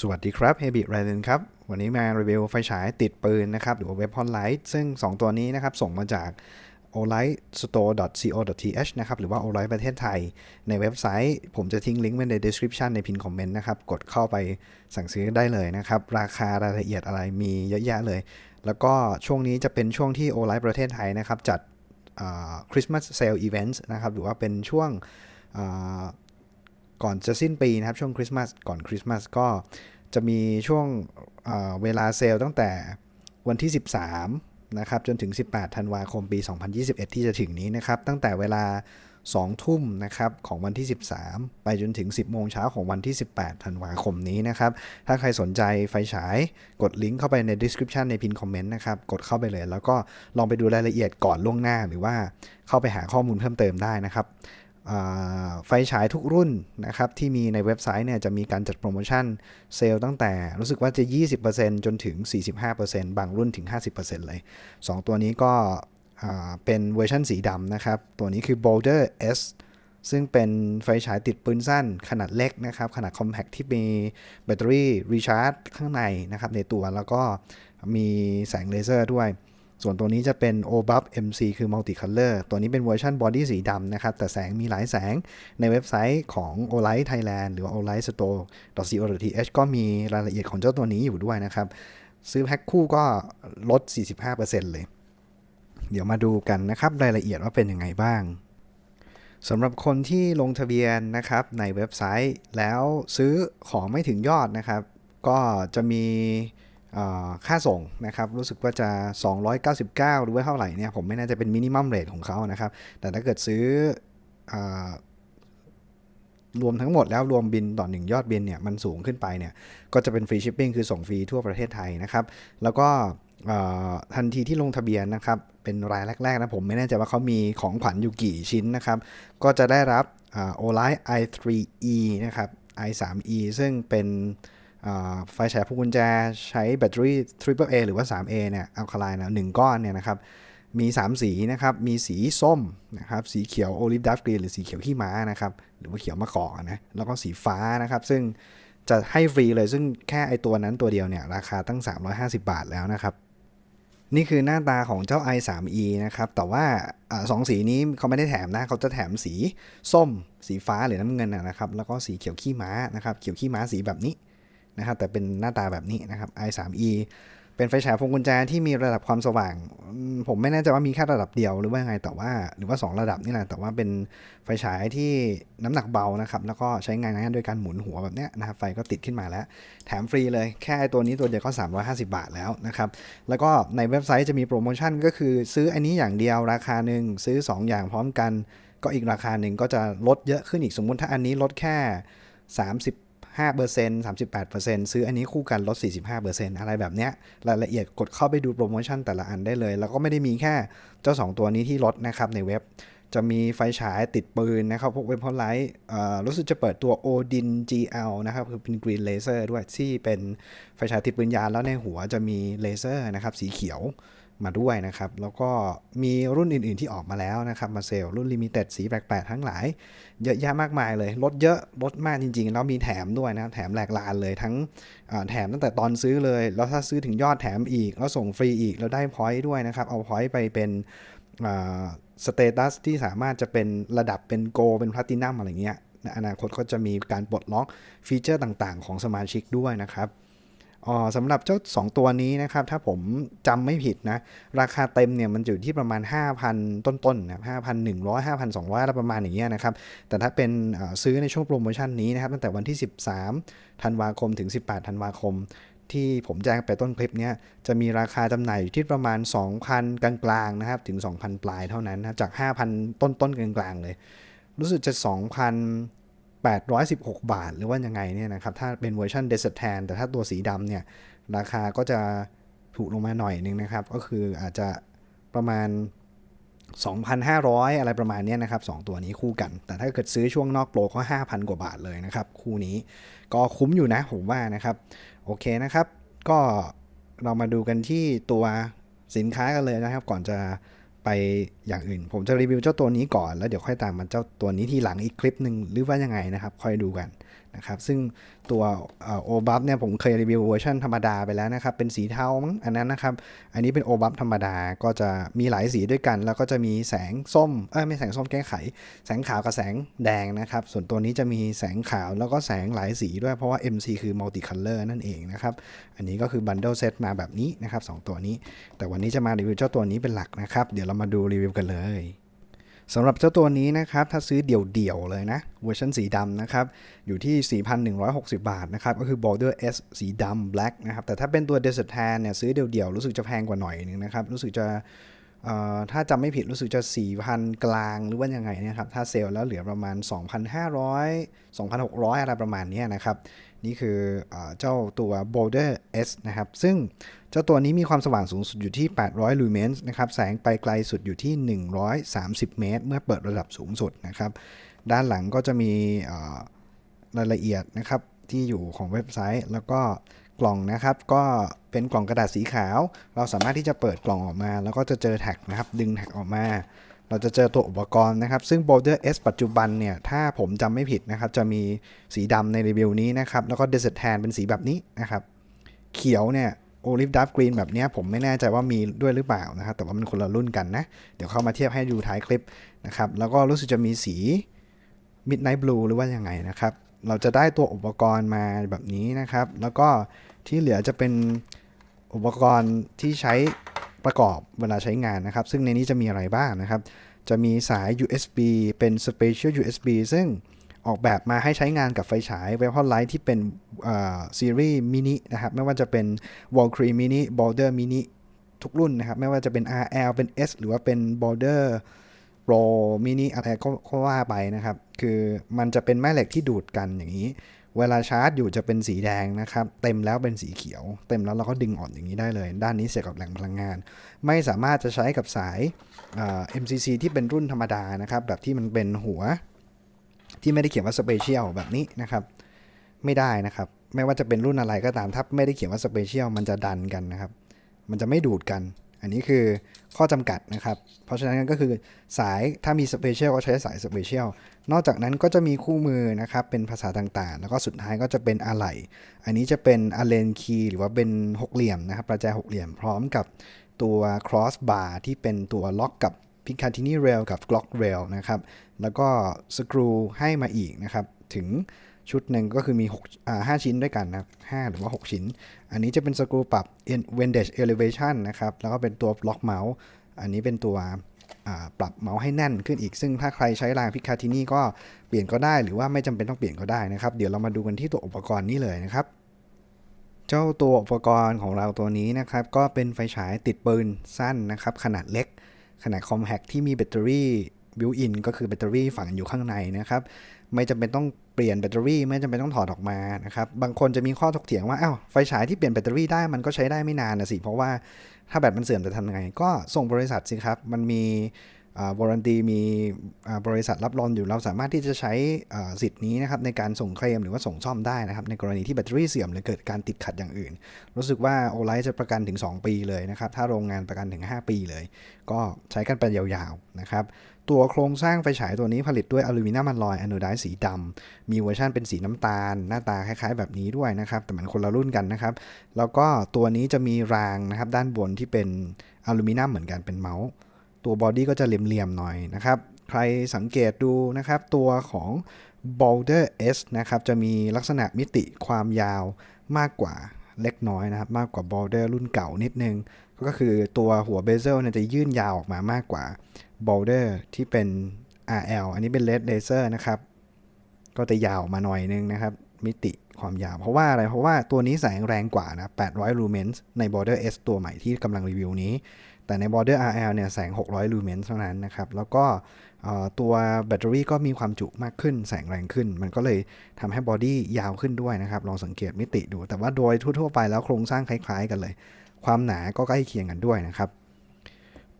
สวัสดีครับ h a b i t r a d e n ครับ วันนี้มารีวิวไฟฉายติดปืนนะครับ หรือว่า Weapon Light ซึ่ง 2 ตัวนี้นะครับ ส่งมาจาก olight.store.co.th นะครับ หรือว่า olight ประเทศไทย ในเว็บไซต์ ผมจะทิ้งลิงก์ไว้ใน description ในพินคอมเมนต์นะครับ กดเข้าไปสั่งซื้อได้เลยนะครับ ราคารายละเอียดอะไรมีเยอะแยะเลย แล้วก็ช่วงนี้จะเป็นช่วงที่ olight ประเทศไทยนะครับ จัดคริสต์มาสเซลอีเวนต์นะครับ หรือว่าเป็นช่วง ก่อนจะสิ้นปีนะครับช่วงคริสต์มาสก่อนคริสต์มาสก็จะมีช่วงเวลาเซลล์ตั้งแต่วันที่ 13นะครับจนถึง 18 ธันวาคมปี 2021 ที่จะถึงนี้นะครับตั้งแต่เวลา 2 ทุ่มนะครับของวันที่ 13 ไปจนถึง 10 โมงเช้าของวันที่ 18 ธันวาคมนี้นะครับถ้าใครสนใจไฟฉายกดลิงก์เข้าไปใน description ในพินคอมเมนต์นะครับกดเข้าไปเลย แล้วก็ลองไปดูรายละเอียดก่อนล่วงหน้าหรือว่าเข้าไปหาข้อมูลเพิ่มเติมได้นะครับ ไฟฉายทุกรุ่นนะครับที่มีในเว็บไซต์เนี่ยจะมีการจัดโปรโมชั่นเซลล์ตั้งแต่รู้สึกว่าจะ 20%จนถึง 45%บางรุ่นถึง 50%เลย 2 ตัวนี้ก็เป็นเวอร์ชันสีดำนะครับ ตัวนี้คือ Boulder S ซึ่งเป็นไฟฉายติดปืนสั้นขนาดเล็กนะครับ ขนาดคอมแพคที่มีแบตเตอรี่รีชาร์จข้างในนะครับในตัวแล้วก็มีแสงเลเซอร์ด้วย ส่วนตัวนี้จะเป็น OBUF MC คือ Multicolor ตัวนี้เป็นเวอร์ชันบอดี้สีดำนะครับ แต่แสงมีหลายแสงในเว็บไซต์ของ Olight Thailand หรือ Olight Store co.th ก็มีรายละเอียดของเจ้าตัวนี้อยู่ด้วยนะครับ ซื้อแพ็คคู่ก็ลด 45%เลย เดี๋ยวมาดูกันนะครับ รายละเอียดว่าเป็นยังไงบ้างสำหรับคนที่ลงทะเบียนนะครับในเว็บไซต์แล้วซื้อของไม่ถึงยอดนะครับ ก็จะมี ค่าส่งนะครับรู้สึกว่าจะ 299 หรือว่าเท่าไหร่เนี่ยผมไม่น่าจะเป็นมินิมัมเรทของเขานะครับ แต่ถ้าเกิดซื้ออรวมทั้งหมดแล้วรวมบินต่อหนึ่งยอดบินเนี่ยมันสูงขึ้นไปเนี่ยก็จะเป็นฟรีชิปปิ้งคือส่งฟรีทั่วประเทศไทยนะครับ แล้วก็ทันทีที่ลงทะเบียนนะครับเป็นรายแรกๆนะผมไม่แน่ใจว่าเขามีของขวัญอยู่กี่ชิ้นนะครับ ก็จะได้รับ o l i g h i3e นะครับ i3e ซึ่งเป็น ไฟฉายพวงกุญแจใช้แบตเตอรี่ Triple A หรือว่า 3A เนี่ยอัลคาไลน์นะหนึ่งก้อนเนี่ยนะครับมี 3 สีนะครับ มีสีส้มนะครับ สีเขียวโอลิฟดัฟกรีนหรือสีเขียวขี้ม้านะครับ หรือว่าเขียวมะกอกนะ แล้วก็สีฟ้านะครับ ซึ่งจะให้ฟรีเลย ซึ่งแค่ไอตัวนั้นตัวเดียวเนี่ย ราคาตั้ง 350 บาทแล้วนะครับ นี่คือหน้าตาของเจ้า i3e นะครับ แต่ว่าสองสีนี้เขาไม่ได้แถมนะ เขาจะแถมสีส้ม สีฟ้าหรือน้ำเงินนะครับ แล้วก็สีเขียวขี้ม้านะครับ เขียวขี้ม้าสีแบบนี้ นะครับ แต่เป็นหน้าตาแบบนี้นะครับ i3e เป็นไฟฉายพวงกุญแจที่มีระดับความสว่าง ผมไม่แน่ใจว่ามีแค่ระดับเดียวหรือว่าไงแต่ว่าหรือว่า 2 ระดับนี่แหละแต่ว่าเป็นไฟฉายที่น้ำหนักเบานะครับ แล้วก็ใช้งานง่ายโดยการหมุนหัวแบบนี้นะครับไฟก็ติดขึ้นมาแล้ว แถมฟรีเลยแค่ตัวนี้ตัวเดียวก็ 350 บาทแล้วนะครับ แล้วก็ในเว็บไซต์จะมีโปรโมชั่นก็คือซื้ออันนี้อย่างเดียวราคาหนึ่งซื้อ 2 อย่างพร้อมกัน ก็อีกราคาหนึ่งก็จะลดเยอะขึ้นอีกสมมุติถ้าอันนี้ลดแค่ 30 5% 38%ซื้ออันนี้คู่กันลด 45%อะไรแบบเนี้ยรายละเอียดกดเข้าไปดูโปรโมชั่นแต่ละอันได้เลย แล้วก็ไม่ได้มีแค่เจ้า 2 ตัวนี้ที่ลดนะครับในเว็บ จะมีไฟฉายติดปืนนะครับ พวกเว็บพอลไลท์รู้สึกจะเปิดตัว Odin GL นะครับ คือเป็นกรีนเลเซอร์ด้วยที่เป็นไฟฉายติดปืนยานแล้วในหัวจะมีเลเซอร์นะครับสีเขียว มาด้วยนะครับ แล้วก็มีรุ่นอื่น ๆที่ออกมาแล้วนะครับ มาเซลรุ่นลิมิเต็ดสีแปลกๆทั้งหลาย เยอะแยะมากมายเลย ลดเยอะลดมากจริง ๆ แล้วมีแถมด้วยนะแถมแหลกลานเลยทั้งแถมตั้งแต่ตอนซื้อเลย แล้วถ้าซื้อถึงยอดแถมอีก แล้วส่งฟรีอีก แล้วได้พอยต์ด้วยนะครับ เอาพอยต์ไปเป็นสเตตัสที่สามารถจะเป็นระดับเป็นโก เป็นพลาตินัมอะไรเงี้ยในอนาคตก็จะมีการปลดล็อกฟีเจอร์ต่างๆ ของสมาชิกด้วยนะครับ อ๋อสำหรับเจ้า 2 ตัวนี้นะครับ ถ้าผมจำไม่ผิดนะ ราคาเต็มเนี่ยมันอยู่ที่ประมาณ 5,000 ต้นๆนะ5,100 5,200อะไรประมาณอย่างเงี้ยนะครับ แต่ถ้าเป็นซื้อในช่วงโปรโมชั่นนี้นะครับ ตั้งแต่วันที่ 13 ธันวาคมถึง 18 ธันวาคม ที่ผมแจ้งไปต้นคลิปเนี้ยจะมีราคาจำหน่ายอยู่ที่ประมาณ 2,000 กลางๆนะครับ ถึง 2,000 ปลายเท่านั้นนะจาก 5,000 ต้นๆกลางๆเลย รู้สึกจะ 2,000 816 บาท หรือว่ายังไงเนี่ยนะครับ ถ้าเป็นเวอร์ชัน Desert Tan แต่ถ้าตัวสีดำเนี่ย ราคาก็จะถูกลงมาหน่อยนึงนะครับ ก็คืออาจจะประมาณ 2,500 อะไรประมาณนี้นะครับ 2 ตัวนี้คู่กัน แต่ถ้าเกิดซื้อช่วงนอกโปรก็ 5,000 กว่าบาทเลยนะครับ คู่นี้ก็คุ้มอยู่นะผมว่านะครับ โอเคนะครับ ก็เรามาดูกันที่ตัวสินค้ากันเลยนะครับ ก่อนจะ ไปอย่างอื่น ผมจะรีวิวเจ้าตัวนี้ก่อนแล้วเดี๋ยวค่อยตามมาเจ้าตัวนี้ทีหลังอีกคลิปหนึ่งหรือว่ายังไงนะครับ ค่อยดูกัน นะครับซึ่งตัวโอบัฟเนี่ยผมเคยรีวิวเวอร์ชันธรรมดาไปแล้วนะครับ เป็นสีเทามั้งอันนั้นนะครับ อันนี้เป็นโอบัฟธรรมดาก็จะมีหลายสีด้วยกัน แล้วก็จะมีแสงส้มเออไม่แสงส้มแก้ไข แสงขาวกับแสงแดงนะครับ ส่วนตัวนี้จะมีแสงขาวแล้วก็แสงหลายสีด้วยเพราะว่า MC คือ multi color นั่นเองนะครับ อันนี้ก็คือ bundle set มาแบบนี้นะครับสองตัวนี้ แต่วันนี้จะมารีวิวเจ้าตัวนี้เป็นหลักนะครับ เดี๋ยวเรามาดูรีวิวกันเลย สำหรับเจ้าตัวนี้นะครับ ถ้าซื้อเดี่ยวๆเลยนะเวอร์ชันสีดำนะครับ อยู่ที่ 4,160 บาทนะครับ ก็คือ border S สีดำ black นะครับ แต่ถ้าเป็นตัว desert tan เนี่ยซื้อเดี่ยวๆ รู้สึกจะแพงกว่าหน่อยนึงนะครับ รู้สึกจะถ้าจำไม่ผิดรู้สึกจะ 4,000 กลางหรือว่ายังไงนะครับ ถ้าเซลล์แล้วเหลือประมาณ 2,500 2,600 อะไรประมาณนี้นะครับ นี่คืออเจ้าตัว Boulder S นะครับ ซึ่ง จ้าตัวนี้มีความสว่างสูงสุดอยู่ที่ 800 ลูเมนส์นะครับ แสงไปไกลสุดอยู่ที่ 130 เมตร เมื่อเปิดระดับสูงสุดนะครับ ด้านหลังก็จะมีรายละเอียดนะครับที่อยู่ของเว็บไซต์ แล้วก็กล่องนะครับก็เป็นกล่องกระดาษสีขาว เราสามารถที่จะเปิดกล่องออกมา แล้วก็จะเจอแท็กนะครับ ดึงแท็กออกมา เราจะเจอตัวอุปกรณ์นะครับ ซึ่ง Boulder S ปัจจุบันเนี่ย ถ้าผมจำไม่ผิดนะครับ จะมีสีดำในรีวิวนี้นะครับ แล้วก็ Desert Tan เป็นสีแบบนี้นะครับ เขียวเนี่ย โอลิฟดัฟกรีนแบบนี้ผมไม่แน่ใจว่ามีด้วยหรือเปล่านะครับ แต่ว่ามันคนละรุ่นกันนะ เดี๋ยวเข้ามาเทียบให้ดูท้ายคลิปนะครับ แล้วก็รู้สึกจะมีสี Midnight Blue หรือว่ายังไงนะครับ เราจะได้ตัวอุปกรณ์มาแบบนี้นะครับ แล้วก็ที่เหลือจะเป็นอุปกรณ์ที่ใช้ประกอบเวลาใช้งานนะครับ ซึ่งในนี้จะมีอะไรบ้างนะครับ จะมีสาย USB เป็น Special USB ซึ่งออกแบบมาให้ใช้งานกับไฟฉาย v a p o r Light ที่เป็น ซีรีส์มินินะครับไม่ว่าจะเป็น w a l k r e e Mini Border Mini ทุกรุ่นนะครับไม่ว่าจะเป็น RL เป็น S หรือว่าเป็น Border Pro Mini อะไรก็ว่าไปนะครับ คือมันจะเป็นแม่เหล็กที่ดูดกันอย่างนี้ เวลาชาร์จอยู่จะเป็นสีแดงนะครับ เต็มแล้วเป็นสีเขียว เต็มแล้วเราก็ดึงออกอย่างนี้ได้เลย ด้านนี้เสียกับแหล่งพลังงาน ไม่สามารถจะใช้กับสาย MCC ที่เป็นรุ่นธรรมดานะครับ แบบที่มันเป็นหัวที่ไม่ได้เขียนว่าสเปเชียลแบบนี้นะครับ ไม่ได้นะครับ ไม่ว่าจะเป็นรุ่นอะไรก็ตามถ้าไม่ได้เขียนว่าสเปเชียลมันจะดันกันนะครับ มันจะไม่ดูดกัน อันนี้คือข้อจำกัดนะครับ เพราะฉะนั้นก็คือสายถ้ามีสเปเชียลก็ใช้สายสเปเชียลนอกจากนั้นก็จะมีคู่มือนะครับ เป็นภาษาต่างๆ แล้วก็สุดท้ายก็จะเป็นอะไหล่อันนี้จะเป็นอะเลนคีหรือว่าเป็นหกเหลี่ยมนะครับประแจหกเหลี่ยมพร้อมกับตัว cross bar ที่เป็นตัวล็อกกับ Picatinny Rail กับ Glock Rail นะครับ แล้วก็สกรูให้มาอีกนะครับ ถึง ชุดหนึ่งก็คือมี6อ่า5ชิ้นด้วยกันนะ5หรือว่า 6 ชิ้น อันนี้จะเป็นสกรูปรับ Wendage Elevation นะครับ แล้วก็เป็นตัวล็อกเมาส์ อันนี้เป็นตัวปรับเมาส์ให้แน่นขึ้นอีก ซึ่งถ้าใครใช้รางพิคาทินี่ก็เปลี่ยนก็ได้ หรือว่าไม่จำเป็นต้องเปลี่ยนก็ได้นะครับ เดี๋ยวเรามาดูกันที่ตัวอุปกรณ์นี้เลยนะครับ เจ้าตัวอุปกรณ์ของเราตัวนี้นะครับ ก็เป็นไฟฉายติดปืนสั้นนะครับ ขนาดเล็ก ขนาดคอมแพคที่มีแบตเตอรี่บิวอินก็คือแบตเตอรี่ฝังอยู่ข้างในนะครับ ไม่จำเป็นต้องเปลี่ยนแบตเตอรี่ ไม่จำเป็นต้องถอดออกมานะครับบางคนจะมีข้อถกเถียงว่าอ้าวไฟฉายที่เปลี่ยนแบตเตอรี่ได้มันก็ใช้ได้ไม่นานนะสิเพราะว่าถ้าแบตมันเสื่อมจะทำยังไง ก็ส่งบริษัทสิครับ มันมีวอร์ันตีมีบริษัทรับรองอยู่เราสามารถที่จะใช้สิทธิ์นี้นะครับในการส่งเคลมหรือว่าส่งซ่อมได้นะครับ ในกรณีที่แบตเตอรี่เสื่อมหรือเกิดการติดขัดอย่างอื่น รู้สึกว่าโอไลท์จะประกันถึง 2 ปีเลยนะครับ ถ้าโรงงานประกันถึง 5 ปีเลย ก็ใช้กันไปยาวๆนะครับ ตัวโครงสร้างไฟฉายตัวนี้ผลิตด้วยอลูมิเนียมอลลอยอะโนไดสีดำ มีเวอร์ชันเป็นสีน้ำตาล หน้าตาคล้ายๆแบบนี้ด้วยนะครับ แต่มันคนละรุ่นกันนะครับ แล้วก็ตัวนี้จะมีรางนะครับ ด้านบนที่เป็นอลูมิเนียมเหมือนกันเป็นเมาส์ ตัวบอดี้ก็จะเหลี่ยมๆหน่อยนะครับ ใครสังเกตดูนะครับ ตัวของ Boulder S นะครับ จะมีลักษณะมิติความยาวมากกว่าเล็กน้อยนะครับ มากกว่า Boulder รุ่นเก่านิดนึง ก็คือตัวหัวเบเซลเนี่ยจะยื่นยาวออกมามากกว่า Boulder ที่เป็น RL อันนี้เป็น LED Laser นะครับ ก็จะยาวมาหน่อยนึงนะครับ มิติความยาว เพราะว่าอะไร เพราะว่าตัวนี้แสงแรงกว่านะ 800 lumens ใน Border S ตัวใหม่ที่กำลังรีวิวนี้ แต่ใน Border RL เนี่ยแสง 600ลูเมนเท่านั้นนะครับ แล้วก็ตัวแบตเตอรี่ก็มีความจุมากขึ้น แสงแรงขึ้น มันก็เลยทำให้บอดี้ยาวขึ้นด้วยนะครับ ลองสังเกตมิติดู แต่ว่าโดยทั่วๆไปแล้วโครงสร้างคล้ายๆกันเลย ความหนาก็ใกล้เคียงกันด้วยนะครับ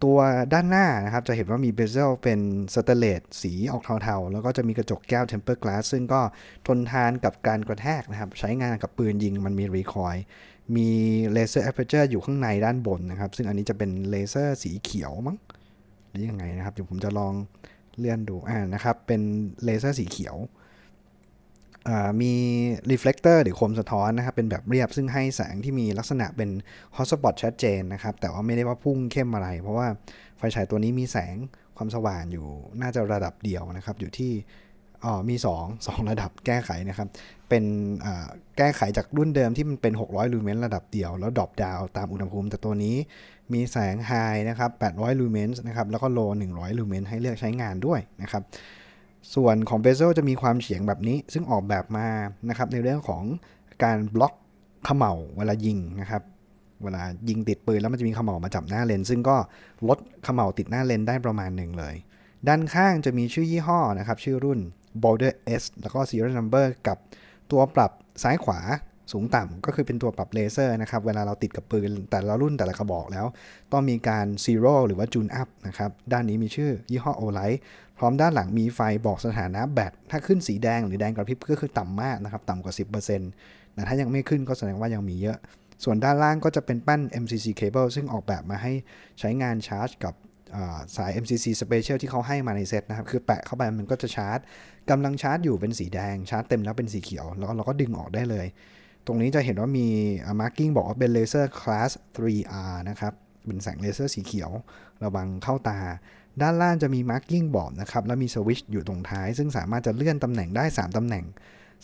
ตัวด้านหน้านะครับจะเห็นว่ามีเบเซลเป็นสเตเลตสีออกเทาๆ แล้วก็จะมีกระจกแก้วเทมเปอร์กลาสซึ่งก็ทนทานกับการกระแทกนะครับ ใช้งานกับปืนยิงมันมีรีคอยมีเลเซอร์แอปเปอร์เจอร์อยู่ข้างในด้านบนนะครับ ซึ่งอันนี้จะเป็นเลเซอร์สีเขียวมั้งหรือยังไงนะครับเดี๋ยวผมจะลองเลื่อนดูอ่านะครับเป็นเลเซอร์สีเขียว อ่ามี reflector หรือโคมสะท้อนนะครับ เป็นแบบเรียบซึ่งให้แสงที่มีลักษณะเป็น hotspot ชัดเจนนะครับ แต่ว่าไม่ได้ว่าพุ่งเข้มอะไร เพราะว่าไฟฉายตัวนี้มีแสงความสว่างอยู่น่าจะระดับเดียวนะครับ อยู่ที่อ๋อมี 2 2 ระดับแก้ไขนะครับ เป็นแก้ไขจากรุ่นเดิมที่มันเป็น 600 ลูเมนระดับเดียว แล้วดรอปดาวตามอุณหภูมิ แต่ตัวนี้มีแสง High นะครับ 800 ลูเมนนะครับ แล้วก็ Low 100 ลูเมนให้เลือกใช้งานด้วยนะครับ ส่วนของเบเซลจะมีความเฉียงแบบนี้ ซึ่งออกแบบมานะครับในเรื่องของการบล็อกเขม่าเวลายิงนะครับ เวลายิงติดปืนแล้วมันจะมีเขม่ามาจับหน้าเลน ซึ่งก็ลดเขม่าติดหน้าเลนได้ประมาณหนึ่งเลย ด้านข้างจะมีชื่อยี่ห้อนะครับ ชื่อรุ่น Boulder S แล้วก็ serial number กับตัวปรับซ้ายขวาสูงต่ำก็คือเป็นตัวปรับเลเซอร์นะครับ เวลาเราติดกับปืนแต่ละรุ่นแต่ละกระบอกแล้ว ต้องมีการ zero หรือว่า tune up นะครับ ด้านนี้มีชื่อยี่ห้อ Olight พร้อมด้านหลังมีไฟบอกสถานะแบต ถ้าขึ้นสีแดงหรือแดงกระพริบก็คือต่ำมากนะครับ ต่ำกว่า 10%แต่ถ้ายังไม่ขึ้นก็แสดงว่ายังมีเยอะ ส่วนด้านล่างก็จะเป็นแป้น MCC cable ซึ่งออกแบบมาให้ใช้งานชาร์จกับาสาย MCC special ที่เขาให้มาในเซตนะครับ คือแปะเข้าไปมันก็จะชาร์จกำลังชาร์จอยู่เป็นสีแดง ชาร์จเต็มแล้วเป็นสีเขียว แล้วเราก็ดึงออกได้เลย ตรงนี้จะเห็นว่ามีมาร์กิ้งบอกว่าเป็นเลเซอร์คลาส 3R นะครับ เป็นแสงเลเซอร์สีเขียว ระวังเข้าตา ด้านล่างจะมีมาร์กิ้งบอดนะครับแล้วมีสวิตช์อยู่ตรงท้าย ซึ่งสามารถจะเลื่อนตำแหน่งได้ 3ตำแหน่ง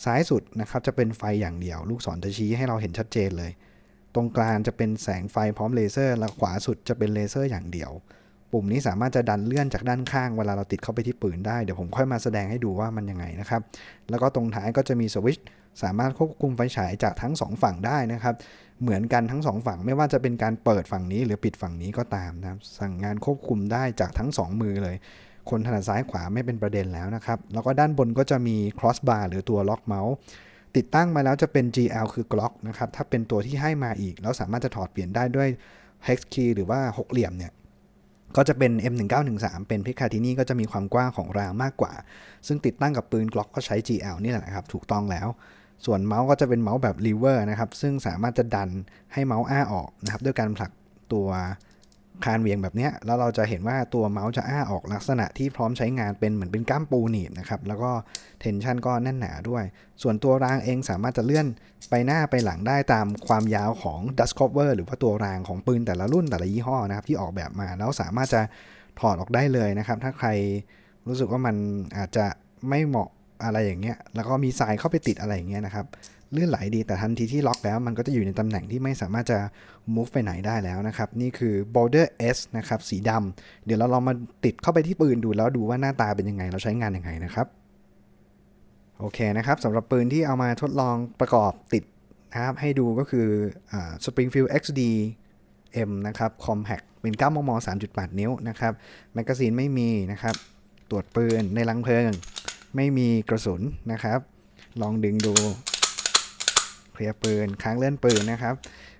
ซ้ายสุดนะครับจะเป็นไฟอย่างเดียว ลูกศรจะชี้ให้เราเห็นชัดเจนเลย ตรงกลางจะเป็นแสงไฟพร้อมเลเซอร์ และขวาสุดจะเป็นเลเซอร์อย่างเดียว ปุ่มนี้สามารถจะดันเลื่อนจากด้านข้างเวลาเราติดเข้าไปที่ปืนได้ เดี๋ยวผมค่อยมาแสดงให้ดูว่ามันยังไงนะครับ แล้วก็ตรงท้ายก็จะมีสวิตช์สามารถควบคุมไฟฉายจากทั้ง 2 ฝั่งได้นะครับ เหมือนกันทั้ง 2 ฝั่งไม่ว่าจะเป็นการเปิดฝั่งนี้หรือปิดฝั่งนี้ก็ตามนะครับ สั่งงานควบคุมได้จากทั้ง 2 มือเลย คนถนัดซ้ายขวาไม่เป็นประเด็นแล้วนะครับ แล้วก็ด้านบนก็จะมี cross bar หรือตัวล็อกเมาส์ติดตั้งมาแล้วจะเป็น GL คือ Glock นะครับ ถ้าเป็นตัวที่ให้มาอีก แล้วสามารถจะถอดเปลี่ยนได้ด้วย hex key หรือว่าหกเหลี่ยมเนี่ย ก็จะเป็น M1913 เป็นพิคาทินี่ก็จะมีความกว้างของรางมากกว่า ซึ่งติดตั้งกับปืนกล็อกก็ใช้ GL นี่แหละนะครับ ถูกต้องแล้ว ส่วนเมาส์ก็จะเป็นเมาส์แบบริเวอร์นะครับ ซึ่งสามารถจะดันให้เมาส์อ้าออกนะครับ ด้วยการผลักตัว คานเวียงแบบเนี้ยแล้วเราจะเห็นว่าตัวเมาส์จะอ้าออกลักษณะที่พร้อมใช้งานเป็นเหมือนเป็นก้ามปูหนีบนะครับแล้วก็เทนชันก็แน่นหนาด้วย ส่วนตัวรางเองสามารถจะเลื่อนไปหน้าไปหลังได้ตามความยาวของ dust cover หรือว่าตัวรางของปืนแต่ละรุ่นแต่ละยี่ห้อนะครับที่ออกแบบมาแล้วสามารถจะถอดออกได้เลยนะครับ ถ้าใครรู้สึกว่ามันอาจจะไม่เหมาะอะไรอย่างเงี้ยแล้วก็มีทรายเข้าไปติดอะไรอย่างเงี้ยนะครับ ลื่นไหลดีแต่ทันทีที่ล็อกแล้ว มันก็จะอยู่ในตำแหน่งที่ไม่สามารถจะ move ไปไหนได้แล้วนะครับ นี่คือ Boulder S นะครับ สีดำเดี๋ยวเราลองมาติดเข้าไปที่ปืนดูแล้วดูว่าหน้าตาเป็นยังไง เราใช้งานยังไงนะครับ โอเคนะครับสำหรับปืนที่เอามาทดลองประกอบติดนะครับให้ดูก็คืออ Springfield XD M นะครับ Compact เป็น 9 มม 3.8 นิ้วนะครับแมกกาซีนไม่มีนะครับตรวจปืนในลังเพลิง ไม่มีกระสุนนะครับ ลองดึงดู เคลียร์ปืนค้างเลื่อนปืนนะครับ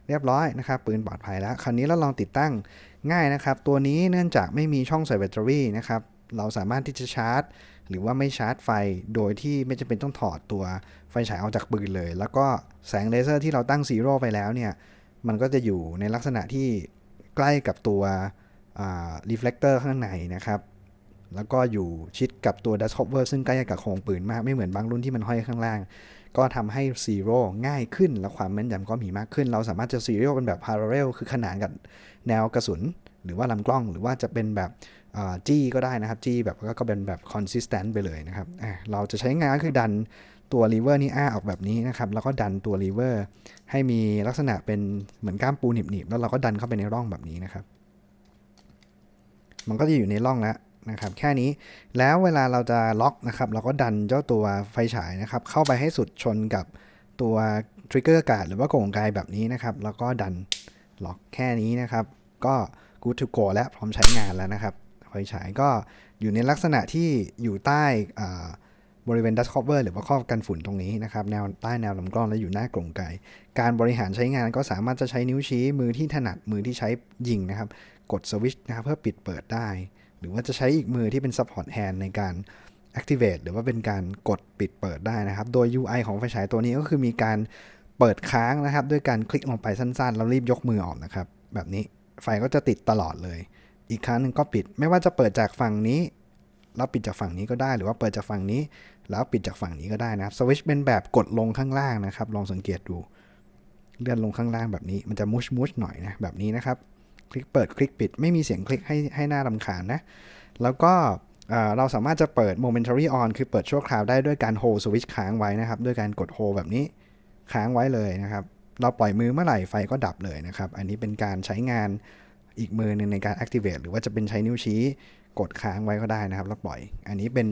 เรียบร้อยนะครับ ปืนปลอดภัยแล้ว คราวนี้เราลองติดตั้งง่ายนะครับ ตัวนี้เนื่องจากไม่มีช่องใส่แบตเตอรี่นะครับ เราสามารถที่จะชาร์จ หรือว่าไม่ชาร์จไฟ โดยที่ไม่จำเป็นต้องถอดตัวไฟฉายออกจากปืนเลย แล้วก็แสงเลเซอร์ที่เราตั้งซีโร่ไปแล้วเนี่ย มันก็จะอยู่ในลักษณะที่ใกล้กับตัวรีเฟล lector ข้างในนะครับ แล้วก็อยู่ชิดกับตัว dust cover ซึ่งใกล้กับโครงปืนมาก ไม่เหมือนบางรุ่นที่มันห้อยข้างล่าง ก็ทำให้ซีโร่ง่ายขึ้น และความแม่นยำก็มีมากขึ้น เราสามารถจะซีโร่เป็นแบบ parallel คือขนานกับแนวกระสุน หรือว่าลำกล้องหรือว่าจะเป็นแบบจี้ก็ได้นะครับ จี้แบบก็เป็นแบบ consistent ไปเลยนะครับเราจะใช้งานก็คือดันตัว lever นี่อ้าออกแบบนี้นะครับ แล้วก็ดันตัว lever ให้มีลักษณะเป็นเหมือนก้ามปูหนีบๆแล้วเราก็ดันเข้าไปในร่องแบบนี้นะครับ มันก็จะอยู่ในร่องแล้ว นะครับแค่นี้แล้วเวลาเราจะล็อกนะครับเราก็ดันเจ้าตัวไฟฉายนะครับเข้าไปให้สุดชนกับตัวทริกเกอร์การ์ดหรือว่ากลไกแบบนี้นะครับแล้วก็ดันล็อกแค่นี้นะครับ ก็ good to go แล้วพร้อมใช้งานแล้วนะครับไฟฉายก็อยู่ในลักษณะที่อยู่ใต้บริเวณ dust cover หรือว่าครอบกันฝุ่นตรงนี้นะครับแนวใต้แนวลำกล้องและอยู่หน้ากลไก การบริหารใช้งานก็สามารถจะใช้นิ้วชี้มือที่ถนัดมือที่ใช้ยิงนะครับ กดสวิตช์นะครับเพื่อปิดเปิดได้ หรือว่าจะใช้อีกมือที่เป็น support hand ในการ activate หรือว่าเป็นการกดปิดเปิดได้นะครับ โดย UI ของไฟฉายตัวนี้ก็คือมีการเปิดค้างนะครับ ด้วยการคลิกลงไปสั้นๆ แล้วรีบยกมือออกนะครับ แบบนี้ไฟก็จะติดตลอดเลย อีกครั้งหนึ่งก็ปิด ไม่ว่าจะเปิดจากฝั่งนี้ แล้วปิดจากฝั่งนี้ก็ได้ หรือว่าเปิดจากฝั่งนี้ แล้วปิดจากฝั่งนี้ก็ได้นะครับสวิชเป็นแบบกดลงข้างล่างนะครับ ลองสังเกตดู เลื่อนลงข้างล่างแบบนี้ มันจะมุชมุชหน่อยนะ แบบนี้นะครับ คลิกเปิดคลิกปิด ไม่มีเสียงคลิกให้ให้หน้ารำคาญนะ แล้วก็เราสามารถจะเปิด momentary on คือเปิดชั่วคราวได้ด้วยการ hold switch ค้างไว้นะครับ ด้วยการกด hold แบบนี้ค้างไว้เลยนะครับ เราปล่อยมือเมื่อไหร่ไฟก็ดับเลยนะครับ อันนี้เป็นการใช้งานอีกมือหนึ่งในการ activate หรือว่าจะเป็นใช้นิ้วชี้กดค้างไว้ก็ได้นะครับ แล้วปล่อย อันนี้เป็น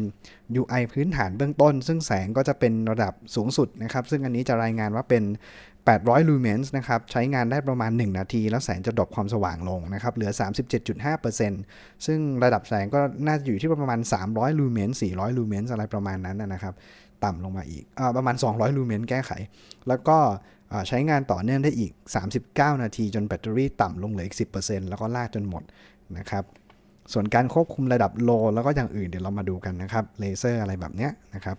UI พื้นฐานเบื้องต้น ซึ่งแสงก็จะเป็นระดับสูงสุดนะครับ ซึ่งอันนี้จะรายงานว่าเป็น 800 lumens นะครับ ใช้งานได้ประมาณ 1 นาที แล้วแสงจะดรอปความสว่างลงนะครับ เหลือ 37.5%ซึ่งระดับแสงก็น่าจะอยู่ที่ประมาณ 300 lumens 400 lumens อะไรประมาณนั้นนะครับ ต่ำลงมาอีกอประมาณ 200 lumens แก้ไข แล้วก็ใช้งานต่อเนื่องได้อีก 39 นาที จนแบตเตอรี่ต่ำลงเหลืออีก 10%แล้วก็ลากจนหมดนะครับ ส่วนการควบคุมระดับโลแล้วก็อย่างอื่นเดี๋ยวเรามาดูกันนะครับ เลเซอร์อะไรแบบเนี้ยนะครับ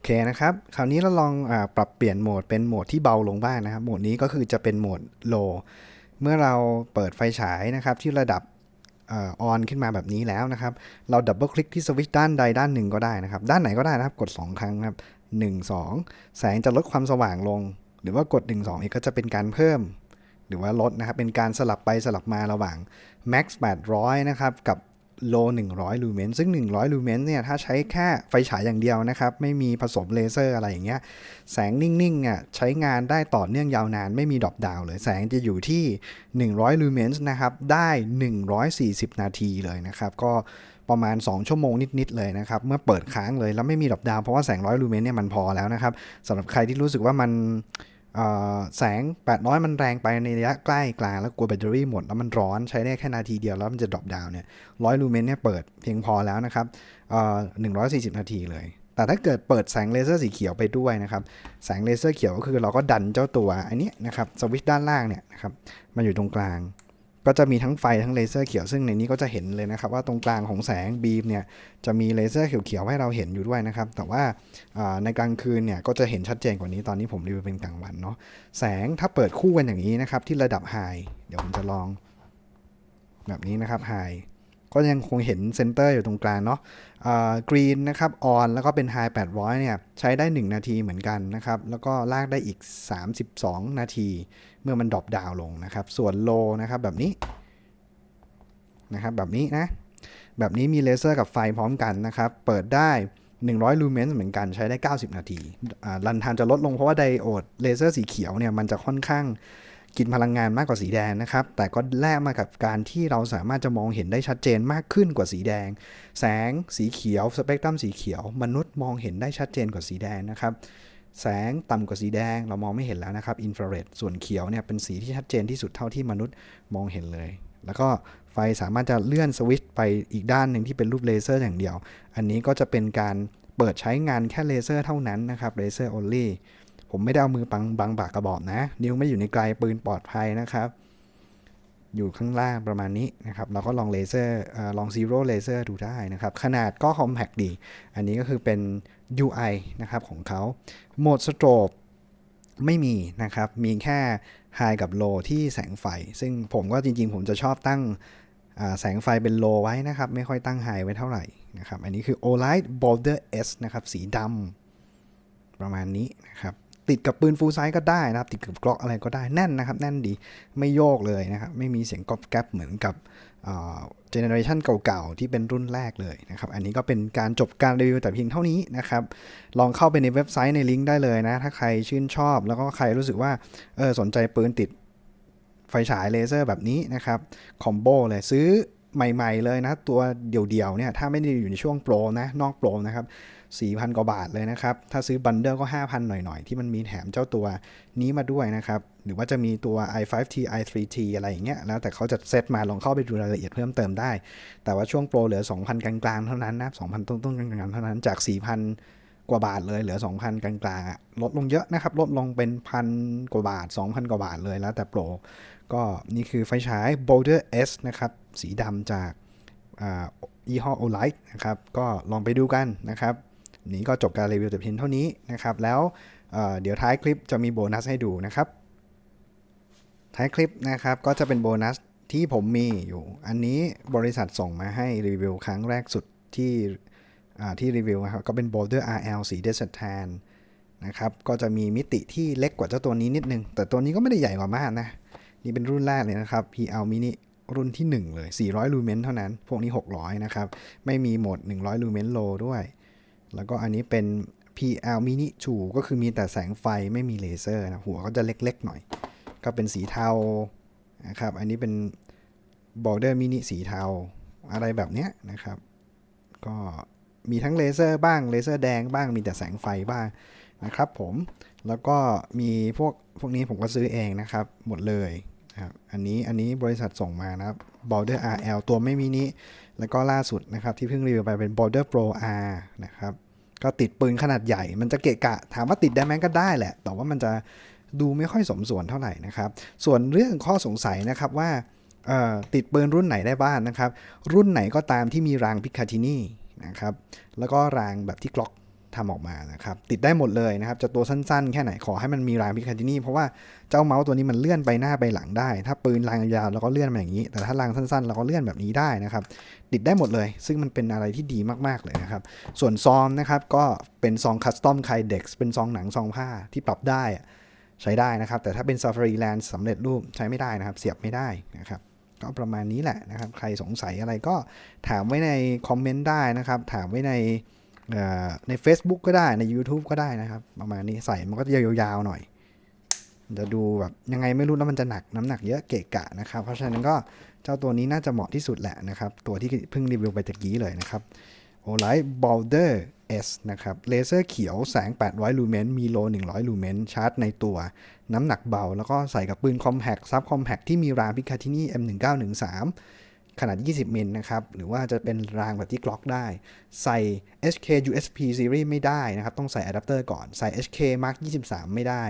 อเคนะครับ คราวนี้เราลองอปรับเปลี่ยนโหมดเป็นโหมดที่เบาลงบ้างนะครับ โหมดนี้ก็คือจะเป็นโหมด low เมื่อเราเปิดไฟฉายนะครับที่ระดับออนขึ้นมาแบบนี้แล้วนะครับ เราดับเบิลคลิกที่สวิตช์ด้านใดด้านหนึ่งก็ได้นะครับ ด้านไหนก็ได้นะครับ กด 2 ครั้งนะครับ 1 2 แสงจะลดความสว่างลง หรือว่ากด 1 2 อีกก็จะเป็นการเพิ่ม หรือว่าลดนะครับ เป็นการสลับไปสลับมาระหว่าง max 800 นะครับ กับ low 100 lumen ซึ่ง 100 lumen เนี่ย ถ้าใช้แค่ไฟฉายอย่างเดียวนะครับ ไม่มีผสมเลเซอร์อะไรอย่างเงี้ย แสงนิ่งๆอะใช้งานได้ต่อเนื่องยาวนานไม่มีดรอปดาวเลย แสงจะอยู่ที่ 100 lumens นะครับ ได้ 140 นาทีเลยนะครับ ก็ประมาณ 2 ชั่วโมงนิด ๆ เลยนะครับ เมื่อเปิดค้างเลยแล้วไม่มีดรอปดาวเพราะว่าแสง100ลูเมนเนี่ยมันพอแล้วนะครับสำหรับใครที่รู้สึกว่ามัน แสง 800 มันแรงไปในระยะใกล้กลางแล้วกลัวแบตเตอรี่หมด แล้วมันร้อนใช้ได้แค่นาทีเดียวแล้วมันจะดรอปดาวเนี่ยร้อยลูเมนเนี่ยเปิดเพียงพอแล้วนะครับเอ่อ140นาทีเลย แต่ถ้าเกิดเปิดแสงเลเซอร์สีเขียวไปด้วยนะครับ แสงเลเซอร์เขียวก็คือเราก็ดันเจ้าตัวอันนี้นะครับสวิตช์ด้านล่างเนี่ยนะครับมาอยู่ตรงกลาง ก็จะมีทั้งไฟทั้งเลเซอร์เขียวซึ่งในนี้ก็จะเห็นเลยนะครับว่าตรงกลางของแสงบีมเนี่ยจะมีเลเซอร์เขียวๆให้เราเห็นอยู่ด้วยนะครับ แต่ว่าในกลางคืนเนี่ยก็จะเห็นชัดเจนกว่านี้ตอนนี้ผมรีวิวเป็นกลางวันเนาะแสงถ้าเปิดคู่กันอย่างนี้นะครับที่ระดับไฮเดี๋ยวผมจะลองแบบนี้นะครับไฮ ก็ยังคงเห็นเซนเตอร์อยู่ตรงกลางเนาะกรีนนะครับออนแล้วก็เป็นไฮ800เนี่ยใช้ได้ 1 นาทีเหมือนกันนะครับ แล้วก็ลากได้อีก 32 นาที เมื่อมันดรอปดาวลงนะครับ ส่วนโลนะครับแบบนี้นะครับแบบนี้นะ แบบนี้มีเลเซอร์กับไฟพร้อมกันนะครับ เปิดได้ 100 ลูเมนเหมือนกันใช้ได้ 90 นาทีอ่ารันทม์จะลดลงเพราะว่าไดโอดเลเซอร์สีเขียวเนี่ยมันจะค่อนข้าง กินพลังงานมากกว่าสีแดงนะครับ แต่ก็แลกมากับการที่เราสามารถจะมองเห็นได้ชัดเจนมากขึ้นกว่าสีแดง แสงสีเขียวสเปกตรัมสีเขียว มนุษย์มองเห็นได้ชัดเจนกว่าสีแดงนะครับ แสงต่ำกว่าสีแดงเรามองไม่เห็นแล้วนะครับอินฟราเรดส่วนเขียวเนี่ยเป็นสีที่ชัดเจนที่สุดเท่าที่มนุษย์มองเห็นเลย แล้วก็ไฟสามารถจะเลื่อนสวิตช์ไปอีกด้านหนึ่งที่เป็นรูปเลเซอร์อย่างเดียว อันนี้ก็จะเป็นการเปิดใช้งานแค่เลเซอร์เท่านั้นนะครับเลเซอร์ only ผมไม่ได้เอามือบังบังปากกระบอกนะ นิ้วไม่อยู่ในไกลปืนปลอดภัยนะครับ อยู่ข้างล่างประมาณนี้นะครับเราก็ลองเลเซอร์อลองซีโร่เลเซอร์ดูได้นะครับ ขนาดก็ compact ดี อันนี้ก็คือเป็น UI นะครับของเขาโหมดสโตรบไม่มีนะครับ มีแค่ High กับ Low ที่แสงไฟ ซึ่งผมก็จริงๆ ผมจะชอบตั้งแสงไฟเป็น Low ไว้นะครับ ไม่ค่อยตั้ง High ไว้เท่าไหร่นะครับ อันนี้คือ Olight Boulder S นะครับ สีดำประมาณนี้นะครับ ติดกับปืนฟูลไซส์ก็ได้นะครับ ติดกับกล็อกอะไรก็ได้แน่นนะครับ แน่นดีไม่โยกเลยนะครับ ไม่มีเสียงกรอบแกรบเหมือนกับเจเนอเรชันเก่าๆ ที่เป็นรุ่นแรกเลยนะครับ อันนี้ก็เป็นการจบการรีวิวแต่เพียงเท่านี้นะครับ ลองเข้าไปในเว็บไซต์ในลิงก์ได้เลยนะ ถ้าใครชื่นชอบ แล้วก็ใครรู้สึกว่าเออสนใจปืนติดไฟฉายเลเซอร์แบบนี้นะครับคอมโบเลยซื้อใหม่ ๆ เลยนะ ตัวเดี่ยวๆเนี่ยถ้าไม่ได้อยู่ในช่วงโปรนะนอกโปรนะครับ 4,000 กว่าบาทเลยนะครับ ถ้าซื้อบันเดิลก็ 5,000 หน่อยๆ ที่มันมีแถมเจ้าตัวนี้มาด้วยนะครับ หรือว่าจะมีตัว i5T i3T อะไรอย่างเงี้ย แล้วแต่เขาจะเซตมาลองเข้าไปดูรายละเอียดเพิ่มเติมได้ แต่ว่าช่วงโปรเหลือ 2,000 กลางๆ เท่านั้นนะ2,000 ต้นๆ กลางๆ เท่านั้น จาก 4,000 กว่าบาทเลยเหลือ 2,000 กลางๆอะลดลงเยอะนะครับ ลดลงเป็นพันกว่าบาท 2,000 กว่าบาทเลยแล้วแต่โปร ก็นี่คือไฟฉาย Boulder S นะครับ สีดำจากอ่ายี่ห้อ Olight นะครับ ก็ลองไปดูกันนะครับ นี้ก็จบการรีวิวแต่เพียงเท่านี้นะครับ แล้วเเดี๋ยวท้ายคลิปจะมีโบนัสให้ดูนะครับ ท้ายคลิปนะครับก็จะเป็นโบนัสที่ผมมีอยู่ อันนี้บริษัทส่งมาให้รีวิวครั้งแรกสุดที่ที่รีวิวนะครับก็เป็น Boulder RL สี Desert Tan นะครับก็จะมีมิติที่เล็กกว่าเจ้าตัวนี้นิดนึง แต่ตัวนี้ก็ไม่ได้ใหญ่กว่ามากนะ นี่เป็นรุ่นแรกเลยนะครับ PL Mini รุ่นที่ 1 เลย 400 ลูเมนเท่านั้น พวกนี้ 600 นะครับ ไม่มีโหมด 100 ลูเมนโลด้วย แล้วก็อันนี้เป็น PL Mini 2ก็คือมีแต่แสงไฟไม่มีเลเซอร์นะ หัวก็จะเล็กๆหน่อย ก็เป็นสีเทานะครับ อันนี้เป็น Border Mini สีเทา อะไรแบบเนี้ยนะครับ ก็มีทั้งเลเซอร์บ้าง เลเซอร์แดงบ้าง มีแต่แสงไฟบ้างนะครับผม แล้วก็มีพวกพวกนี้ผมก็ซื้อเองนะครับ หมดเลยนะครับ อันนี้อันนี้บริษัทส่งมานะครับ Border RL ตัวไม่มินิ แล้วก็ล่าสุดนะครับที่เพิ่งรีวิวไปเป็น Border Pro R นะครับก็ติดปืนขนาดใหญ่ มันจะเกะกะ ถามว่าติดได้ไหมก็ได้แหละ แต่ว่ามันจะดูไม่ค่อยสมส่วนเท่าไหร่นะครับ ส่วนเรื่องข้อสงสัยนะครับว่าติดปืนรุ่นไหนได้บ้างนะครับ รุ่นไหนก็ตามที่มีรางพิคาทินีนะครับ แล้วก็รางแบบที่กล็อก ทำออกมานะครับ ติดได้หมดเลยนะครับ จะตัวสั้นๆ แค่ไหนขอให้มันมีรางพิคาทินีเพราะว่าเจ้าเมาส์ตัวนี้มันเลื่อนไปหน้าไปหลังได้ ถ้าปืนรางยาวเราก็เลื่อนมาอย่างนี้ แต่ถ้ารางสั้นๆ เราก็เลื่อนแบบนี้ได้นะครับ ติดได้หมดเลย ซึ่งมันเป็นอะไรที่ดีมากๆเลยนะครับ ส่วนซองนะครับก็เป็นซองคัสตอมไคเด็กซ์เป็นซองหนังซองผ้าที่ปรับได้อะใช้ได้นะครับ แต่ถ้าเป็น Safari Land สำเร็จรูปใช้ไม่ได้นะครับ เสียบไม่ได้นะครับก็ประมาณนี้แหละนะครับ ใครสงสัยอะไรก็ถามไว้ในคอมเมนต์ได้นะครับ ถามไว้ใน ใน Facebook ก็ได้ใน YouTube ก็ได้นะครับ ประมาณนี้ใส่มันก็จะยาวๆหน่อย จะดูแบบยังไงไม่รู้แล้วมันจะหนักน้ำหนักเยอะเกะกะนะครับ เพราะฉะนั้นก็เจ้าตัวนี้น่าจะเหมาะที่สุดแหละนะครับ ตัวที่เพิ่งรีวิวไปตะกี้เลยนะครับโอไลท์บอลเดอร์ S นะครับเลเซอร์เขียวแสง 800 ลูเมน มีโล 100 ลูเมน ชาร์จในตัว น้ำหนักเบา แล้วก็ใส่กับปืนคอมแพคซับคอมแพคที่มีรางพิคาทินี่ M1913 ขนาด 20 มิลนะครับ หรือว่าจะเป็นรางแบบที่กล็อกได้ ใส่ HK USP Series ไม่ได้นะครับ ต้องใส่อะแดปเตอร์ก่อน ใส่ HK Mark 23 ไม่ได้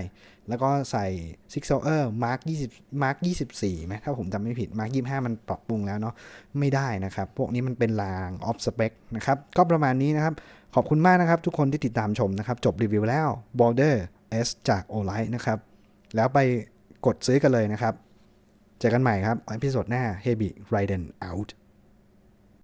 แล้วก็ใส่ Six Hour Mark 20 Mark 24ไหมถ้าผมจำไม่ผิด Mark 25 มันปรับปรุงแล้วเนาะ ไม่ได้นะครับ พวกนี้มันเป็นราง off spec นะครับ ก็ประมาณนี้นะครับ ขอบคุณมากนะครับ ทุกคนที่ติดตามชมนะครับ จบรีวิวแล้ว Border S จาก o l i g h t นะครับ แล้วไปกดซื้อกันเลยนะครับ เจอกันใหม่ครับ อพิโซดหน้า Heavy Raiden out